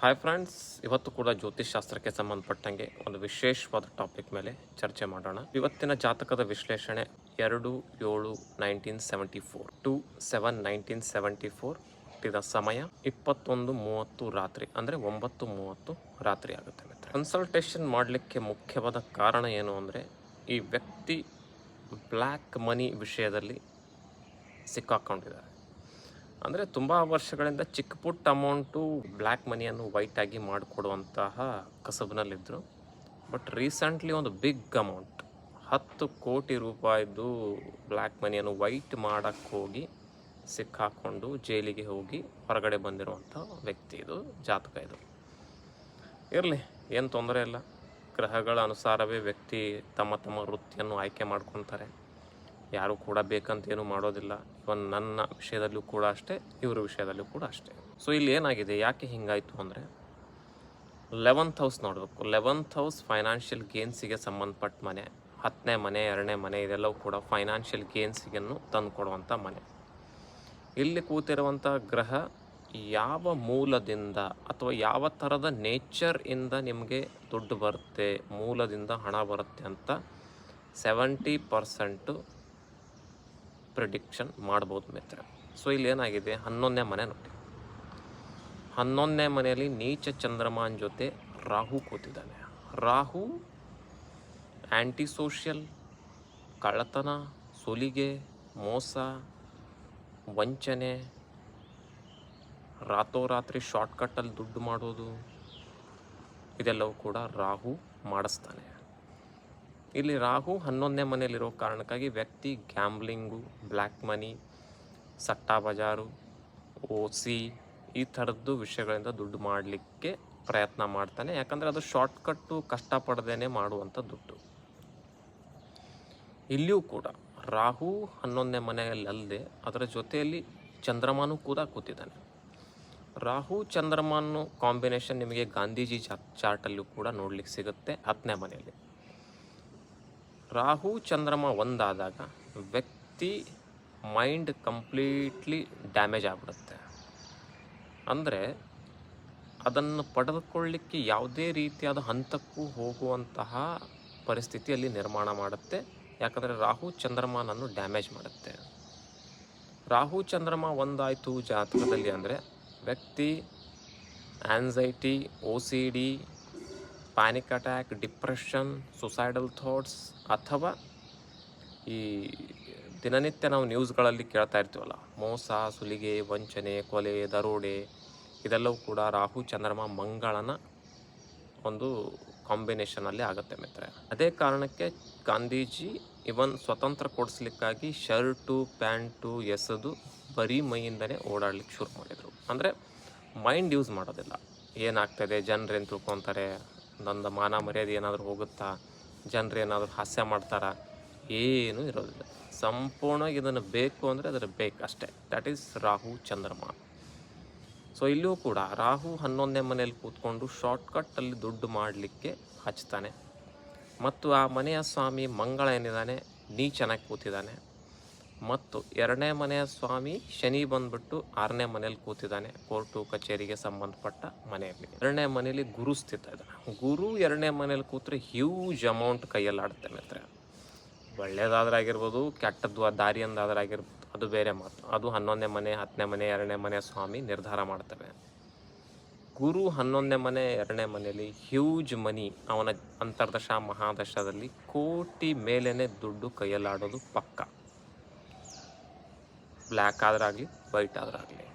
Hi friends ಇವತ್ತು ಕೂಡ ಜ್ಯೋತಿಷ್ ಶಾಸ್ತ್ರಕ್ಕೆ ಸಂಬಂಧಪಟ್ಟಂಗೆ ಒಂದು ವಿಶೇಷವಾದ ಟಾಪಿಕ್ ಮೇಲೆ ಚರ್ಚೆ ಮಾಡೋಣ. ಇವತ್ತಿನ ಜಾತಕದ ವಿಶ್ಲೇಷಣೆ ಎರಡು ಏಳು nineteen seventy four two seven nineteen seventy four ಹುಟ್ಟಿದ ಸಮಯ ಇಪ್ಪತ್ತೊಂದು ಮೂವತ್ತು ರಾತ್ರಿ, ಅಂದರೆ ಒಂಬತ್ತು ಮೂವತ್ತು ರಾತ್ರಿ ಆಗುತ್ತೆ ಮಿತ್ರ ಕನ್ಸಲ್ಟೇಷನ್ ಮಾಡಲಿಕ್ಕೆ ಮುಖ್ಯವಾದ ಕಾರಣ ಏನು ಅಂದರೆ ಈ ವ್ಯಕ್ತಿ ಬ್ಲ್ಯಾಕ್ ಮನಿ ವಿಷಯದಲ್ಲಿ ಸಿಕ್ಕಾಕೊಂಡಿದ್ದಾರೆ. ಅಂದರೆ ತುಂಬ ವರ್ಷಗಳಿಂದ ಚಿಕ್ಕ ಪುಟ್ಟ ಅಮೌಂಟು ಬ್ಲ್ಯಾಕ್ ಮನಿಯನ್ನು ವೈಟ್ ಆಗಿ ಮಾಡಿಕೊಡುವಂತಹ ಕಸಬ್ನಲ್ಲಿದ್ದರು ಬಟ್ ರೀಸೆಂಟ್ಲಿ ಒಂದು ಬಿಗ್ ಅಮೌಂಟ್ ಹತ್ತು ಕೋಟಿ ರೂಪಾಯಿದು ಬ್ಲ್ಯಾಕ್ ಮನಿಯನ್ನು ವೈಟ್ ಮಾಡೋಕ್ಕೋಗಿ ಸಿಕ್ಕಾಕೊಂಡು ಜೈಲಿಗೆ ಹೋಗಿ ಹೊರಗಡೆ ಬಂದಿರುವಂಥ ವ್ಯಕ್ತಿ ಇದು, ಜಾತಕ ಇದು. ಇರಲಿ, ಏನು ತೊಂದರೆ ಇಲ್ಲ. ಗ್ರಹಗಳ ಅನುಸಾರವೇ ವ್ಯಕ್ತಿ ತಮ್ಮ ತಮ್ಮ ವೃತ್ತಿಯನ್ನು ಆಯ್ಕೆ ಮಾಡ್ಕೊತಾರೆ. ಯಾರು ಕೂಡ ಬೇಕಂತ ಏನು ಮಾಡೋದಿಲ್ಲ. ಇವನ್ ನನ್ನ ವಿಷಯದಲ್ಲೂ ಕೂಡ ಅಷ್ಟೇ, ಇವ್ರ ವಿಷಯದಲ್ಲೂ ಕೂಡ ಅಷ್ಟೇ. ಸೊ ಇಲ್ಲಿ ಏನಾಗಿದೆ? ಯಾಕೆ ಹಿಂಗಾಯಿತು ಅಂದರೆ ಲೆವೆಂತ್ ಹೌಸ್ ನೋಡಬೇಕು. ಲೆವೆಂತ್ ಹೌಸ್ ಫೈನಾನ್ಷಿಯಲ್ ಗೇನ್ಸಿಗೆ ಸಂಬಂಧಪಟ್ಟ ಮನೆ, ಹತ್ತನೇ ಮನೆ, ಎರಡನೇ ಮನೆ, ಇದೆಲ್ಲವೂ ಕೂಡ ಫೈನಾನ್ಷಿಯಲ್ ಗೇನ್ಸಿಗೆನ್ನು ತಂದು ಕೊಡುವಂಥ ಮನೆ. ಇಲ್ಲಿ ಕೂತಿರುವಂಥ ಗ್ರಹ ಯಾವ ಮೂಲದಿಂದ ಅಥವಾ ಯಾವ ಥರದ ನೇಚರ್ ಇಂದ ನಿಮಗೆ ದುಡ್ಡು ಬರುತ್ತೆ, ಮೂಲದಿಂದ ಹಣ ಬರುತ್ತೆ ಅಂತ ಸೆವೆಂಟಿ ಪರ್ಸೆಂಟು ಪ್ರಿಡಿಕ್ಷನ್ ಮಾಡ್ಬೋದು ಮಿತ್ರ. ಸೊ ಇಲ್ಲಿ ಏನಾಗಿದೆ ಹನ್ನೊಂದನೇ ಮನೆ ನೋಡಿ. ಹನ್ನೊಂದನೇ ಮನೆಯಲ್ಲಿ ನೀಚ ಚಂದ್ರಮಾನ್ ಜೊತೆ ರಾಹು ಕೂತಿದ್ದಾನೆ. ರಾಹು ಆ್ಯಂಟಿ ಸೋಷಿಯಲ್ ಕಳ್ಳತನ, ಸುಲಿಗೆ, ಮೋಸ, ವಂಚನೆ, ರಾತೋರಾತ್ರಿ ಶಾರ್ಟ್ಕಟ್ಟಲ್ಲಿ ದುಡ್ಡು ಮಾಡೋದು, ಇದೆಲ್ಲವೂ ಕೂಡ ರಾಹು ಮಾಡಿಸ್ತಾನೆ. ಇಲ್ಲಿ ರಾಹು ಹನ್ನೊಂದನೇ ಮನೆಯಲ್ಲಿರೋ ಕಾರಣಕ್ಕಾಗಿ ವ್ಯಕ್ತಿ, ಗ್ಯಾಂಬ್ಲಿಂಗು, ಬ್ಲ್ಯಾಕ್ ಮನಿ, ಸಟ್ಟಾ ಬಜಾರು, ಓ ಸಿ ಈ ಥರದ್ದು ವಿಷಯಗಳಿಂದ ದುಡ್ಡು ಮಾಡಲಿಕ್ಕೆ ಪ್ರಯತ್ನ ಮಾಡ್ತಾನೆ. ಯಾಕಂದರೆ ಅದು ಶಾರ್ಟ್ಕಟ್ಟು ಕಷ್ಟಪಡದೇನೆ ಮಾಡುವಂಥ ದುಡ್ಡು. ಇಲ್ಲಿಯೂ ಕೂಡ ರಾಹು ಹನ್ನೊಂದನೇ ಮನೆಯಲ್ಲಿ ಅಲ್ಲದೆ ಅದರ ಜೊತೆಯಲ್ಲಿ ಚಂದ್ರಮಾನು ಕೂಡ ಕೂತಿದ್ದಾನೆ. ರಾಹು ಚಂದ್ರಮಾನು ಕಾಂಬಿನೇಷನ್ ನಿಮಗೆ ಗಾಂಧೀಜಿ ಚಾ ಚಾರ್ಟಲ್ಲೂ ಕೂಡ ನೋಡಲಿಕ್ಕೆ ಸಿಗುತ್ತೆ ಹತ್ತನೇ ಮನೆಯಲ್ಲಿ. ರಾಹು ಚಂದ್ರಮ ಒಂದಾದಾಗ ವ್ಯಕ್ತಿ ಮೈಂಡ್ ಕಂಪ್ಲೀಟ್ಲಿ ಡ್ಯಾಮೇಜ್ ಆಗ್ಬಿಡುತ್ತೆ. ಅಂದರೆ ಅದನ್ನು ಪಡೆದುಕೊಳ್ಳಿಕ್ಕೆ ಯಾವುದೇ ರೀತಿಯಾದ ಹಂತಕ್ಕೂ ಹೋಗುವಂತಹ ಪರಿಸ್ಥಿತಿಯಲ್ಲಿ ನಿರ್ಮಾಣ ಮಾಡುತ್ತೆ. ಯಾಕಂದರೆ ರಾಹು ಚಂದ್ರಮಾನನ್ನು ಡ್ಯಾಮೇಜ್ ಮಾಡುತ್ತೆ. ರಾಹು ಚಂದ್ರಮ ಒಂದಾಯಿತು ಜಾತಕದಲ್ಲಿ ಅಂದರೆ ವ್ಯಕ್ತಿ anxiety O C D panic attack depression suicidal thoughts ಅಥವಾ ಈ ದಿನನಿತ್ಯ ನಾವು ನ್ಯೂಸ್ಗಳಲ್ಲಿ ಕೇಳ್ತಾ ಇರ್ತೀವಲ್ಲ, ಮೋಸ, ಸುಲಿಗೆ, ವಂಚನೆ, ಕೊಲೆ, ದರೋಡೆ, ಇದೆಲ್ಲವೂ ಕೂಡ ರಾಹು, ಚಂದ್ರಮ, ಮಂಗಳನ ಒಂದು ಕಾಂಬಿನೇಷನಲ್ಲಿ ಆಗುತ್ತೆ ಮಿತ್ರ ಅದೇ ಕಾರಣಕ್ಕೆ ಗಾಂಧೀಜಿ ಇವನ್ ಸ್ವತಂತ್ರ ಕೊಡಿಸ್ಲಿಕ್ಕಾಗಿ ಶರ್ಟು, ಪ್ಯಾಂಟು ಎಸೆದು ಬರೀ ಮೈಯಿಂದನೇ ಓಡಾಡ್ಲಿಕ್ಕೆ ಶುರು ಮಾಡಿದರು. ಅಂದರೆ ಮೈಂಡ್ ಯೂಸ್ ಮಾಡೋದಿಲ್ಲ. ಏನಾಗ್ತದೆ ಜನರೇನು ತಿಳ್ಕೊತಾರೆ? ನಂದು ಮಾನ ಮರ್ಯಾದೆ ಏನಾದರೂ ಹೋಗುತ್ತಾ? ಜನರು ಏನಾದರೂ ಹಾಸ್ಯ ಮಾಡ್ತಾರಾ? ಏನೂ ಇರೋದಿಲ್ಲ. ಸಂಪೂರ್ಣವಾಗಿ ಇದನ್ನು ಬೇಕು ಅಂದರೆ ಅದರ ಬೇಕು ಅಷ್ಟೇ. That is Rahu Chandrama. So ಇಲ್ಲೂ ಕೂಡ ರಾಹು ಹನ್ನೊಂದನೇ ಮನೆಯಲ್ಲಿ ಕೂತ್ಕೊಂಡು ಶಾರ್ಟ್ಕಟ್ಟಲ್ಲಿ ದುಡ್ಡು ಮಾಡಲಿಕ್ಕೆ ಹಚ್ತಾನೆ. ಮತ್ತು ಆ ಮನೆಯ ಸ್ವಾಮಿ ಮಂಗಳ ಏನಿದ್ದಾನೆ? ಚೆನ್ನಾಗಿ ಕೂತಿದ್ದಾನೆ. ಮತ್ತು ಎರಡನೇ ಮನೆಯ ಸ್ವಾಮಿ ಶನಿ ಬಂದ್ಬಿಟ್ಟು ಆರನೇ ಮನೆಯಲ್ಲಿ ಕೂತಿದ್ದಾನೆ. ಕೋರ್ಟು, ಕಚೇರಿಗೆ ಸಂಬಂಧಪಟ್ಟ ಮನೆಯಲ್ಲಿ. ಎರಡನೇ ಮನೆಯಲ್ಲಿ ಗುರು ಸ್ಥಿತ ಇದ್ದಾನೆ. ಗುರು ಎರಡನೇ ಮನೆಯಲ್ಲಿ ಕೂತ್ರೆ ಹ್ಯೂಜ್ ಅಮೌಂಟ್ ಕೈಯಲ್ಲಿ ಆಡುತ್ತೆ ಮಿತ್ರ ಒಳ್ಳೇದಾದ್ರಾಗಿರ್ಬೋದು ಕೆಟ್ಟದ್ದು ದಾರಿಯಂದಾದ್ರಾಗಿರ್ಬೋದು ಅದು ಬೇರೆ ಮಾತು. ಅದು ಹನ್ನೊಂದನೇ ಮನೆ, ಹತ್ತನೇ ಮನೆ, ಎರಡನೇ ಮನೆ ಸ್ವಾಮಿ ನಿರ್ಧಾರ ಮಾಡ್ತವೆ. ಗುರು ಹನ್ನೊಂದನೇ ಮನೆ, ಎರಡನೇ ಮನೆಯಲ್ಲಿ ಹ್ಯೂಜ್ ಮನಿ ಅವನ ಅಂತರ್ದಶ, ಮಹಾದಶದಲ್ಲಿ ಕೋಟಿ ಮೇಲೇ ದುಡ್ಡು ಕೈಯಲ್ಲಾಡೋದು ಪಕ್ಕ. ಬ್ಲ್ಯಾಕ್ ಆದ್ರಾಗಲಿ, ವೈಟ್ ಆದ್ರಾಗಲಿ.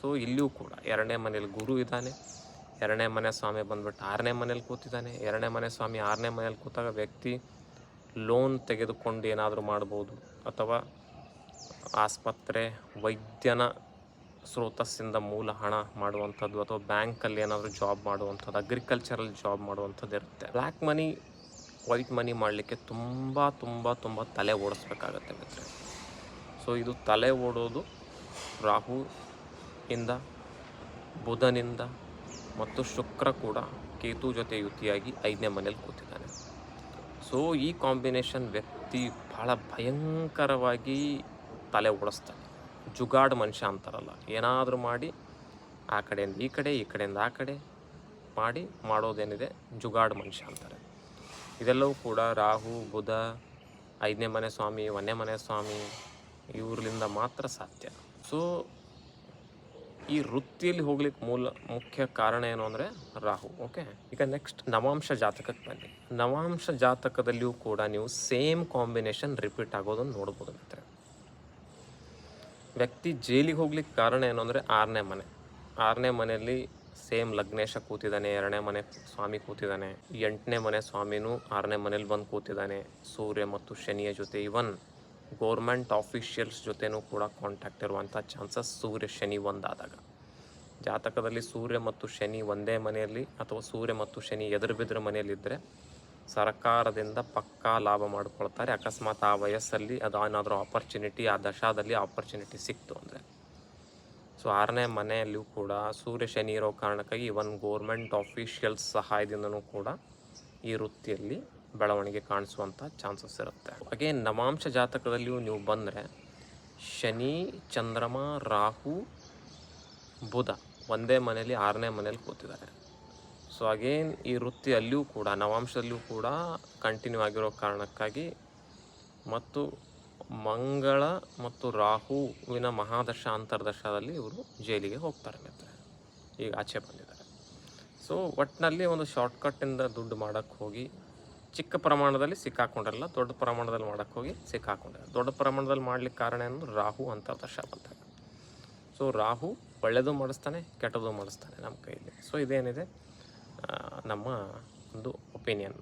ಸೊ ಇಲ್ಲಿಯೂ ಕೂಡ ಎರಡನೇ ಮನೇಲಿ ಗುರು ಇದ್ದಾನೆ. ಎರಡನೇ ಮನೆ ಸ್ವಾಮಿ ಬಂದ್ಬಿಟ್ಟು ಆರನೇ ಮನೇಲಿ ಕೂತಿದ್ದಾನೆ. ಎರಡನೇ ಮನೆ ಸ್ವಾಮಿ ಆರನೇ ಮನೇಲಿ ಕೂತಾಗ ವ್ಯಕ್ತಿ ಲೋನ್ ತೆಗೆದುಕೊಂಡು ಏನಾದರೂ ಮಾಡ್ಬೋದು ಅಥವಾ ಆಸ್ಪತ್ರೆ ವೈದ್ಯನ ಸ್ರೋತಸ್ಸಿಂದ ಮೂಲ ಹಣ ಮಾಡುವಂಥದ್ದು ಅಥವಾ ಬ್ಯಾಂಕಲ್ಲಿ ಏನಾದರೂ ಜಾಬ್ ಮಾಡುವಂಥದ್ದು ಅಗ್ರಿಕಲ್ಚರಲ್ ಜಾಬ್ ಮಾಡುವಂಥದ್ದು ಇರುತ್ತೆ. ಬ್ಲ್ಯಾಕ್ ಮನಿ ವೈಟ್ ಮನಿ ಮಾಡಲಿಕ್ಕೆ ತುಂಬ ತುಂಬ ತುಂಬ ತಲೆ ಓಡಿಸ್ಬೇಕಾಗತ್ತೆ ಮಿತ್ರ ಸೊ ಇದು ತಲೆ ಓಡೋದು ರಾಹು ಇಂದ, ಬುಧನಿಂದ ಮತ್ತು ಶುಕ್ರ ಕೂಡ ಕೇತು ಜೊತೆ ಯುತಿಯಾಗಿ ಐದನೇ ಮನೇಲಿ ಕೂತಿದ್ದಾನೆ. ಸೊ ಈ ಕಾಂಬಿನೇಷನ್ ವ್ಯಕ್ತಿ ಭಾಳ ಭಯಂಕರವಾಗಿ ತಲೆ ಓಡಿಸ್ತಾನೆ. ಜುಗಾಡ್ ಮನುಷ್ಯ ಅಂತಾರಲ್ಲ, ಏನಾದರೂ ಮಾಡಿ ಆ ಕಡೆಯಿಂದ ಈ ಕಡೆ, ಈ ಕಡೆಯಿಂದ ಆ ಕಡೆ ಮಾಡಿ ಮಾಡೋದೇನಿದೆ, ಜುಗಾಡ್ ಮನುಷ್ಯ ಅಂತಾರೆ. ಇದೆಲ್ಲವೂ ಕೂಡ ರಾಹು, ಬುಧ, ಐದನೇ ಮನೆ ಸ್ವಾಮಿ, ಒಂದನೇ ಮನೆ ಸ್ವಾಮಿ ಇವ್ರಲಿಂದ ಮಾತ್ರ ಸಾಧ್ಯ. ಸೊ ಈ ವೃತ್ತಿಯಲ್ಲಿ ಹೋಗ್ಲಿಕ್ಕೆ ಮೂಲ ಮುಖ್ಯ ಕಾರಣ ಏನು ಅಂದರೆ ರಾಹು ಓಕೆ ಈಗ ನೆಕ್ಸ್ಟ್ ನವಾಂಶ ಜಾತಕಕ್ಕೆ ಬನ್ನಿ. ನವಾಂಶ ಜಾತಕದಲ್ಲಿಯೂ ಕೂಡ ನೀವು ಸೇಮ್ ಕಾಂಬಿನೇಷನ್ ರಿಪೀಟ್ ಆಗೋದನ್ನು ನೋಡ್ಬೋದು ಮಿತ್ರ ವ್ಯಕ್ತಿ ಜೈಲಿಗೆ ಹೋಗ್ಲಿಕ್ಕೆ ಕಾರಣ ಏನು ಅಂದರೆ ಆರನೇ ಮನೆ. ಆರನೇ ಮನೆಯಲ್ಲಿ ಸೇಮ್ ಲಗ್ನೇಶ ಕೂತಿದ್ದಾನೆ, ಎರಡನೇ ಮನೆ ಸ್ವಾಮಿ ಕೂತಿದ್ದಾನೆ, ಎಂಟನೇ ಮನೆ ಸ್ವಾಮಿನೂ ಆರನೇ ಮನೇಲಿ ಬಂದು ಕೂತಿದ್ದಾನೆ, ಸೂರ್ಯ ಮತ್ತು ಶನಿಯ ಜೊತೆ ಇವನ್ ಗೋರ್ಮೆಂಟ್ ಆಫೀಷಿಯಲ್ಸ್ ಜೊತೆನೂ ಕೂಡ ಕಾಂಟ್ಯಾಕ್ಟ್ ಇರುವಂಥ ಚಾನ್ಸಸ್ ಸೂರ್ಯ ಶನಿ ಒಂದಾದಾಗ. ಜಾತಕದಲ್ಲಿ ಸೂರ್ಯ ಮತ್ತು ಶನಿ ಒಂದೇ ಮನೆಯಲ್ಲಿ ಅಥವಾ ಸೂರ್ಯ ಮತ್ತು ಶನಿ ಎದುರು ಬಿದ್ರ ಮನೆಯಲ್ಲಿದ್ದರೆ ಸರ್ಕಾರದಿಂದ ಪಕ್ಕಾ ಲಾಭ ಮಾಡಿಕೊಳ್ತಾರೆ. ಅಕಸ್ಮಾತ್ ಆ ವಯಸ್ಸಲ್ಲಿ ಅದು ಏನಾದರೂ ಆಪರ್ಚುನಿಟಿ ಆ ದಶಾದಲ್ಲಿ ಆಪರ್ಚುನಿಟಿ ಸಿಕ್ತು ಅಂದರೆ. ಸೊ ಆರನೇ ಮನೆಯಲ್ಲಿಯೂ ಕೂಡ ಸೂರ್ಯ ಶನಿ ಇರೋ ಕಾರಣಕ್ಕಾಗಿ ಇವನ್ ಗೋರ್ಮೆಂಟ್ ಆಫೀಷಿಯಲ್ಸ್ ಸಹಾಯದಿಂದನೂ ಕೂಡ ಈ ವೃತ್ತಿಯಲ್ಲಿ ಬೆಳವಣಿಗೆ ಕಾಣಿಸುವಂಥ ಚಾನ್ಸಸ್ ಇರುತ್ತೆ. ಅಗೇನ್ ನವಾಂಶ ಜಾತಕದಲ್ಲಿಯೂ ನೀವು ಬಂದರೆ ಶನಿ, ಚಂದ್ರಮ, ರಾಹು, ಬುಧ ಒಂದೇ ಮನೆಯಲ್ಲಿ ಆರನೇ ಮನೇಲಿ ಕೂತಿದ್ದಾರೆ. ಸೊ ಅಗೇನ್ ಈ ವೃತ್ತಿ ಅಲ್ಲಿಯೂ ಕೂಡ ನವಾಂಶದಲ್ಲಿಯೂ ಕೂಡ ಕಂಟಿನ್ಯೂ ಆಗಿರೋ ಕಾರಣಕ್ಕಾಗಿ ಮತ್ತು ಮಂಗಳ ಮತ್ತು ರಾಹುವಿನ ಮಹಾದಶ ಅಂತರ್ದಶದಲ್ಲಿ ಇವರು ಜೈಲಿಗೆ ಹೋಗ್ತಾರೆ ಮಿತ್ರ ಈಗ ಆಚೆ ಬಂದಿದ್ದಾರೆ. ಸೊ ಒಟ್ಟಿನಲ್ಲಿ ಒಂದು ಶಾರ್ಟ್ಕಟ್ಟಿಂದ ದುಡ್ಡು ಮಾಡೋಕ್ಕೆ ಹೋಗಿ ಚಿಕ್ಕ ಪ್ರಮಾಣದಲ್ಲಿ ಸಿಕ್ಕಾಕೊಂಡಿರಲ್ಲ, ದೊಡ್ಡ ಪ್ರಮಾಣದಲ್ಲಿ ಮಾಡೋಕ್ಕೆ ಹೋಗಿ ಸಿಕ್ಕಾಕೊಂಡಿರಲ್ಲ ದೊಡ್ಡ ಪ್ರಮಾಣದಲ್ಲಿ ಮಾಡ್ಲಿಕ್ಕೆ ಕಾರಣ ಏನು? ರಾಹು ಅಂತರ್ದಶ ಬಂದಾಗ ಸೊ ರಾಹು ಒಳ್ಳೆಯದು ಮಾಡಿಸ್ತಾನೆ ಕೆಟ್ಟದ್ದು ಮಾಡಿಸ್ತಾನೆ ನಮ್ಮ ಕೈಯಲ್ಲಿ. ಸೊ ಇದೇನಿದೆ? ನಮ್ಮ ಒಂದು ಒಪಿನಿಯನ್